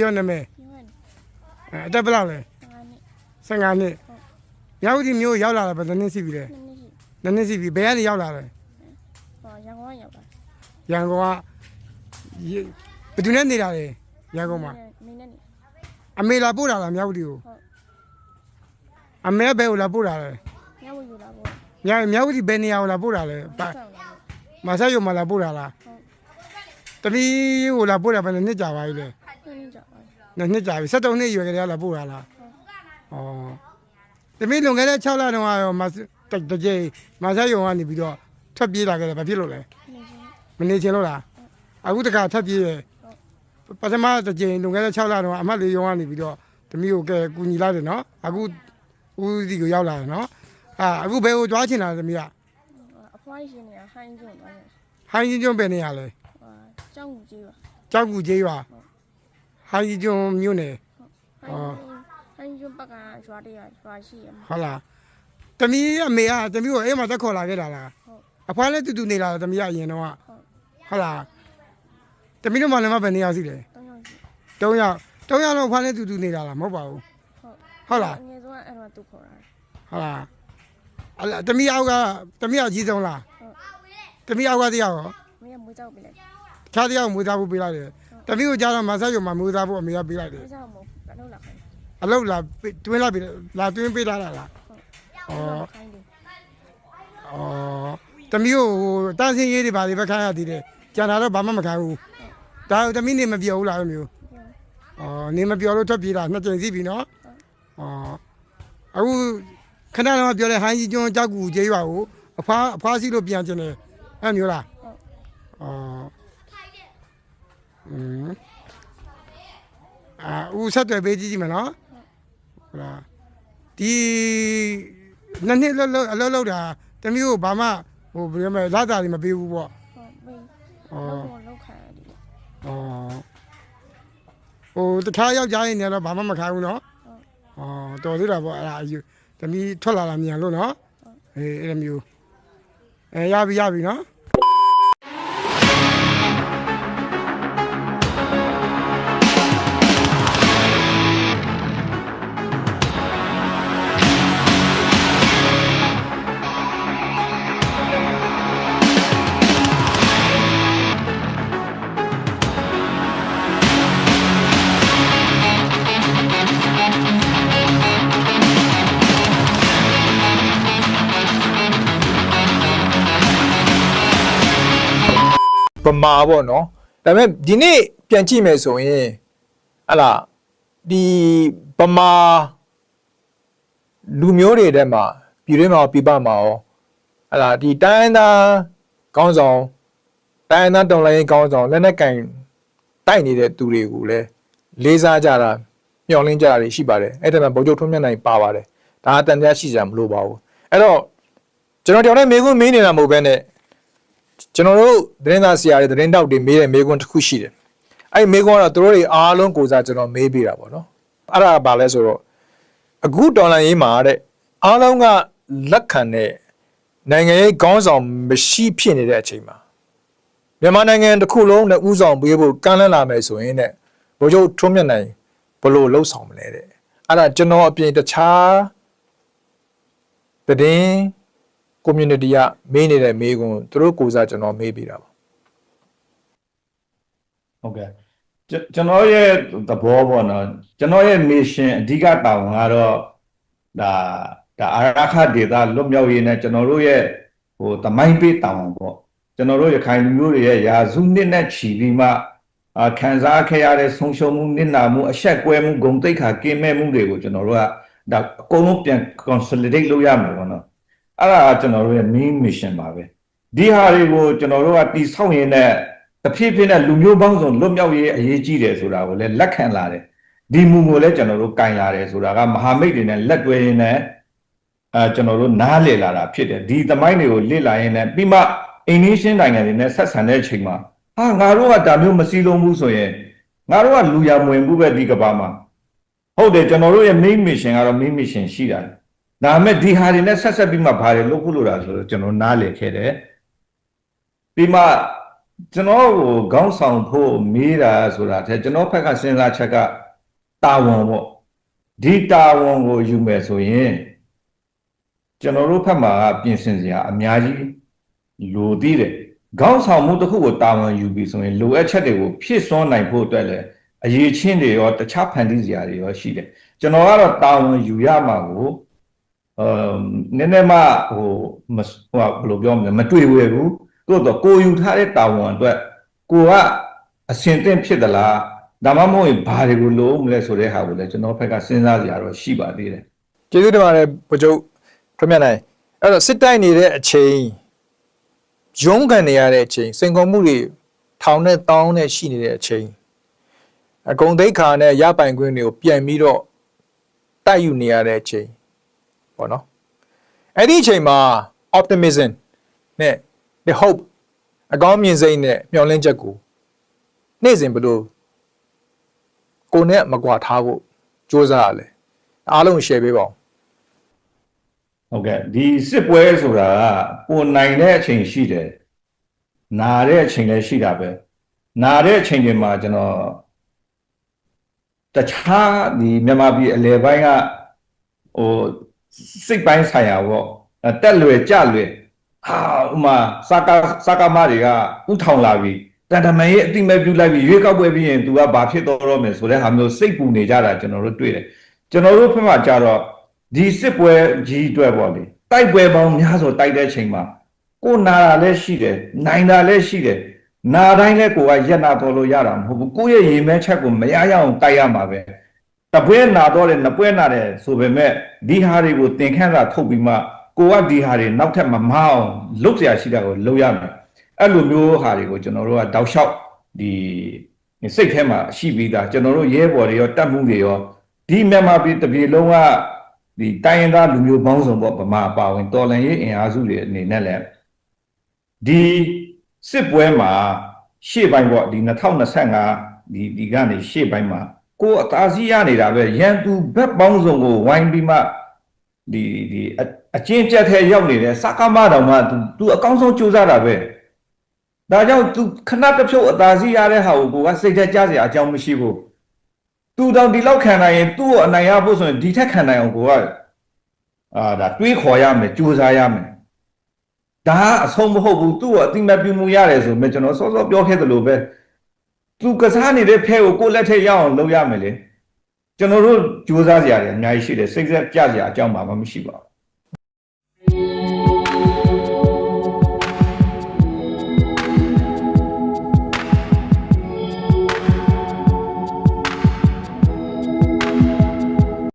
ပြောနာမည်ပြောရတယ်အဲအသက်ဘယ်လောက်လဲငါနဲ့15နှစ်မြောက်ဦးဒီမျိုးရောက်လာတာဘယ်နှစ်နှစ်ရှိပြီလဲနှစ်နှစ်ရှိနှစ်နှစ်ရှိပြီဘယ်ကနေရောက်လာလဲဟောရန်ကုန်ကရောက်တာရန်ကုန်ကရေဘယ်သူနဲ့နေတာလဲရန်ကုန်မှာနေနဲ့နေအမေလာပို့တာလားမြောက်ဦးဒီကိုအမေကဘယ်ကိုလာပို့တာလဲညဝယူလာပေါ့မြောက်မြောက်ဦးဒီဘယ်နေရာကိုလာပို့တာလဲပါဆောက်လာပေါ့မဆတ်ရုံမှာလာပို့တာလားတမီးကိုလာပို့တာဘယ်နှစ်နှစ်ကြာပါပြီလဲနှစ်နှစ်ကြောက်ပါ နှစ်နှစ်ကြာပြီ73နှစ်ရွယ်ကလေးကလာပို့တာလားဩတမီးလွန်ခဲ့တဲ့6လတုန်းကတော့မတကြိမ်မဆတ်ရုံကနေပြီးတော့ထွက်ပြေးလာခဲ့တယ်ဘာဖြစ်လို့လဲနေချင်းမနေချင်လို့လားအခုတခါထပ်ပြေးရပထမတစ်ကြိမ်လွန်ခဲ့တဲ့6လတုန်းကအမတ်လေးရုံကနေပြီးတော့တမီးကိုကဲကူညီလိုက်တယ်နော်အခုဦးစီကိုရောက်လာတယ်နော်အာအခုဘယ်ကိုကြွားချင်တာလဲတမီးကအဖွားရှင်နေတာဟိုင်းကျွန်းသွားတယ်ဟိုင်းကြီးကျွန်းပဲနေရလဲဟောကြောက်ကြီးပါကြောက်ကူကျေးရွာ ဟိုင်းကြီးကျွန်းမြို့နယ်ဟိုင်းဟိုင်းကျွန်းဘက်ကရွာတရရွာရှိရမှာ ဟုတ်လားတမီးအမေကတမီးကိုအိမ်မှာတက်ခေါ်လာခဲ့တာလားဟုတ်အဖွားလည်းတူတူနေလာတာတမီးကအရင်တော့ကဟုတ်လားတမီးတို့မှလည်းမဘယ်နေရာရှိလဲတောင်းရောက်ရှိ၃ယောက်၃ယောက်လုံးအဖွားလည်းတူတူနေတာလားမဟုတ်ပါဘူးဟုတ်ဟုတ်လားအငယ်ဆုံးကအဲ့တော့သူခေါ်တာဟုတ်လားအလားတမီးအောက်ကတမီးအကြီးဆုံးလားဟုတ်တမီးအောက်ကတရားရောမင်းကမွေးကြောက်ပြလိုက်ခြားတရားကိုမွေးသားဖို့ပေးလိုက်တယ် တတိယကြတော့မဆက်ရုံမှာမူသားဖို့အမေကပေးလိုက်တယ်ကြောက်မို့ကလုံးလာခိုင်းအလုပ်လာပေးတွင်းလိုက်ပြီလာတွင်းပေးထားတာလားဩခိုင်းတယ်ဩတမီးကိုဟိုတန်းစင်းရေးတွေဘာတွေပဲခိုင်းရသေးတယ်ကျန်တာတော့ဘာမှမခိုင်းဘူးဒါတမီးနေမပြောဘူးလားအမျိုးဩနေမပြောလို့ထွက်ပြေးတာနှစ်ကြိမ်စီးပြီနော်ဩအခုခဏတော့ပြောတယ်ဟိုင်းကြီးကျွန်းကြောက်ကူကျေးရွာကိုအဖားအဖားစီလို့ပြန်ကျင်တယ်အဲ့မျိုးလားဩ อืมအာဦးဆက်တွေ့ပေးကြည့်ကြည့်မနော်ဟုတ်လားဒီနှစ်နှစ်လောက်လောက်အလောက်လောက်တာတမျိုးကိုဘာမှဟိုဘယ်မှာလာတာတွေမပေးဘူးပေါ့ဟုတ်ပြီဟုတ်တော့လောက်ခံရတယ်ဩဟိုတခြားယောက်ျားရင်းနေတော့ဘာမှမခံဘူးနော်ဩတော်သေးတာပေါ့အဲ့ဒါတမီးထွက်လာတာမြန်လို့နော်အေးအဲ့လိုမျိုးအဲရပြီရပြီနော် ဗမာပေါ့နော်ဒါပေမဲ့ဒီနေ့ပြန်ကြည့်မယ်ဆိုရင်ဟလာဒီဗမာလူမျိုးတွေထဲမှာပြည်တွင်းမှာပြပမှာရောဟလာဒီတိုင်းသားကောင်းဆောင်တိုင်းသားတော်လိုင်းကောင်းဆောင်လက်နက်ကင်တိုက်နေတဲ့သူတွေကိုလည်းလေးစားကြတာမျှော်လင့်ကြတာတွေရှိပါတယ်အဲ့ဒါမှဗိုလ်ချုပ်ထွန်းမြတ်နိုင်ပါပါတယ်ဒါအတန်တရားရှိကြမလို့ပါဘူးအဲ့တော့ကျွန်တော်တယောက်နဲ့မေးခွန်းမေးနေတာမဟုတ်ဘဲနဲ့ ကျွန်တော်တို့သတင်းသားဆရာတွေသတင်းတောက်တွေမေးတဲ့မေးခွန်းတစ်ခုရှိတယ်။အဲ့ဒီမေးခွန်းကတော့သူတို့တွေအားလုံးကိုစားကျွန်တော်မေးပြတာပေါ့နော်။အဲ့ဒါကဘာလဲဆိုတော့အခုတော်လန်ရေးမှာတဲ့အားလုံးကလက်ခံတဲ့နိုင်ငံရေးခေါင်းဆောင်မရှိဖြစ်နေတဲ့အချိန်မှာမြန်မာနိုင်ငံတစ်ခုလုံးနဲ့ဥဆောင်ပေးဖို့ကမ်းလှမ်းလာမယ်ဆိုရင်တဲ့ဘိုလ်ချုပ်ထွန်းမြတ်နိုင်ဘယ်လိုလှုပ်ဆောင်မလဲတဲ့။အဲ့ဒါကျွန်တော်အပြင်တခြားသတင်း community ကမေးနေတဲ့မေးခွန်းသူတို့ကိုယ်စားကျွန်တော်မေးပြတာပါဟုတ်ကဲ့ကျွန်ကျွန်တော်ရဲ့သဘောပေါ့နော်ကျွန်တော်ရဲ့ mission အဓိကတာဝန်ကတော့ဒါဒါအာရခဒေတာလွတ်မြောက်ရေးနဲ့ကျွန်တော်တို့ရဲ့ဟိုတမိုင်းပေးတာဝန်ပေါ့ကျွန်တော်တို့ရခိုင်လူမျိုးတွေရဲ့ယာစုနှစ်နဲ့ချီပြီးမှအာခံစားခဲ့ရတဲ့ဆုံးရှုံးမှုနစ်နာမှုအဆက်ကွဲမှုဂုံတိတ်ခါကင်းမဲ့မှုတွေကိုကျွန်တော်တို့ကဒါအကုန်လုံးပြန် consolidate လုပ်ရမှာပေါ့နော် အဲ့ဒါကကျွန်တော်တို့ရဲ့ main mission ပါပဲဒီဟာတွေကိုကျွန်တော်တို့ကတိဆောက်ရင်လည်းတဖြည်းဖြည်းနဲ့လူမျိုးပေါင်းစုံလွတ်မြောက်ရေးအရေးကြီးတယ်ဆိုတာကိုလည်းလက်ခံလာတယ်ဒီမူကိုလည်းကျွန်တော်တို့ကင်လာတယ်ဆိုတာကမဟာမိတ်တွေနဲ့လက်တွဲရင်းနဲ့အဲကျွန်တော်တို့နားလည်လာတာဖြစ်တယ်ဒီသမိုင်းတွေကိုလေ့လာရင်းနဲ့ပြီးမှအိန္ဒိရှင်းနိုင်ငံတွေနဲ့ဆက်ဆံတဲ့အချိန်မှာဟာငါတို့ကဒါမျိုးမစည်းလုံးဘူးဆိုရင်ငါတို့ကလူရမဝင်ဘူးပဲဒီကဘာမှာဟုတ်တယ်ကျွန်တော်တို့ရဲ့ main mission ကတော့ main mission ရှိတာ ဒါပေမဲ့ဒီဟာတွေနဲ့ဆက်ဆက်ပြီးမှဘာတွေလုပ်ဖို့လိုတာဆိုတော့ကျွန်တော်နားလည်ခဲ့တယ်ပြီးမှကျွန်တော်ကိုခေါင်းဆောင်ဖို့မေးတာဆိုတာတဲ့ကျွန်တော်ဘက်ကစဉ်းစားချက်ကတာဝန်ပေါ့ဒီတာဝန်ကိုယူမယ်ဆိုရင်ကျွန်တော်တို့ဘက်မှာပြင်ဆင်စရာအများကြီးလိုသေးတယ်ခေါင်းဆောင်မှုတစ်ခုကိုတာဝန်ယူပြီးဆိုရင်လိုအပ်ချက်တွေကိုဖြည့်စွန်းနိုင်ဖို့အတွက်လည်းအရေးချင်းတွေရောတခြားဖန်တီးစရာတွေရောရှိတယ်ကျွန်တော်ကတော့တာဝန်ယူရမှာကိုအမ် နည်းနည်းမှဟိုမစဟိုဘယ်လိုပြောမလဲမတွေ့ဝဲဘူးသို့တော့ကိုယူထားတဲ့တာဝန်အတွက်ကိုကအစင်သင့်ဖြစ်သလားဒါမှမဟုတ်ရင်ဘာတွေကိုလိုမလဲဆိုတဲ့ဟာကိုလည်းကျွန်တော်ဘက်ကစဉ်းစားစရာတော့ရှိပါသေးတယ်ကျေးဇူးတင်ပါတယ်ဗိုလ်ချုပ်ထွန်းမြတ်နိုင်အဲ့တော့စစ်တိုက်နေတဲ့အချိန်ရုံးကန်နေရတဲ့အချိန်စိန်ခေါ်မှုတွေထောင်နဲ့တောင်းနဲ့ရှိနေတဲ့အချိန်အကုန်သိက္ခာနဲ့ရပိုင်ခွင့်တွေကိုပြန်ပြီးတော့တိုက်ယူနေရတဲ့အချိန် ပေါ့နော်အဲ့ဒီအချိန်မှာ optimism နဲ့ the hope အကောင်းမြင်စိတ်နဲ့မျှော်လင့်ချက်ကိုနေ့စဉ်ဘယ်လိုကိုယ်နဲ့မကွာထားဖို့စ조사ရလဲအားလုံး share ပေးပါဦးဟုတ်ကဲ့ဒီစစ်ပွဲဆိုတာကကိုနိုင်တဲ့အချိန်ရှိတယ်နာတဲ့အချိန်လည်းရှိတာပဲနာတဲ့အချိန်တွေမှာကျွန်တော်တခြားဒီမြန်မာပြည်အလဲပိုင်းကဟို စိတ်ပိုင်းဆိုင်ရာပေါ့အဲတက်လွယ်ကြလွယ်ဟာဥမာစကားစကားမတွေကဥထောင်လာပြီတန်တမန်ရဲ့အတိမဲ့ပြုလိုက်ပြီးရွေးကောက်ပွဲပြီးရင် तू ကဘာဖြစ်တော့တော့မယ်ဆိုတဲ့ဟာမျိုးစိတ်ပူနေကြတာကျွန်တော်တို့တွေ့တယ်ကျွန်တော်တို့ဖက်မှာကြတော့ဒီစစ်ပွဲကြီးအတွက်ပေါ့လေတိုက်ပွဲပေါင်းများစွာတိုက်တဲ့အချိန်မှာကိုနာတာလည်းရှိတယ်နိုင်တာလည်းရှိတယ်နာတိုင်းလည်းကိုကရက်နာတော်လို့ရတာမဟုတ်ဘူးကိုယ့်ရဲ့ရေမဲချက်ကိုမရရအောင်တိုက်ရမှာပဲ တပွဲနာတော့တယ်နှစ်ပွဲနာတယ်ဆိုပေမဲ့ဒီဟာတွေကိုသင်ခန်းစာထုတ်ပြီးမှကိုကဒီဟာတွေနောက်ထပ်မမအောင်လုပ်เสียရှိတာကိုလုပ်ရမယ်အဲ့လိုမျိုးဟာတွေကိုကျွန်တော်တို့ကတောက်လျှောက်ဒီစိတ်ထဲမှာရှိပြီးသားကျွန်တော်တို့ရဲဘော်တွေရောတတ်မှုတွေရောဒီမြန်မာပြည်တစ်ပြည်လုံးက ဒီတိုင်းရင်းသားလူမျိုးပေါင်းစုံပေါ့ဗမာအပါဝင်တော်လန်ရေးအင်အားစုတွေအနေနဲ့လည်းဒီစစ်ပွဲမှာရှေ့ပိုင်းပေါ့ဒီ2025ဒီဒီကနေရှေ့ပိုင်းမှာ ကိုယ်အသာစီးရနေတာပဲရန်သူဘက်ပေါင်းစုံကိုဝိုင်းပြီးမှဒီဒီအအချင်းကြက်ထဲရောက်နေတဲ့စကားမတော်မှ तू तू အကောင်းဆုံးကြိုးစားတာပဲဒါကြောင့် तू ခဏတစ်ဖြုတ်အသာစီးရတဲ့ဟာကိုကိုကစိတ်ထဲကြားစရာအကြောင်းမရှိဘူး သူတောင်ဒီလောက်ခံနိုင်ရင်သူ့ကိုအနိုင်ရဖို့ဆိုရင်ဒီထက်ခံနိုင်အောင်ကိုကအာဒါတွေးခေါ်ရမယ်ကြိုးစားရမယ်ဒါကအဆုံးမဟုတ်ဘူးသူ့ကိုအတိမတ်ပြုမှုရတယ်ဆိုမှကျွန်တော်စောစောပြောခဲ့သလိုပဲ သူကစားနေတဲ့ဖဲကိုကိုယ့်လက်ထက်ရအောင်လုပ်ရမယ်လေကျွန်တော်တို့ကြိုးစားစရာတွေအများကြီးရှိတယ်စိတ်ဆက်ကြစရာအကြောင်းမှမရှိပါဘူး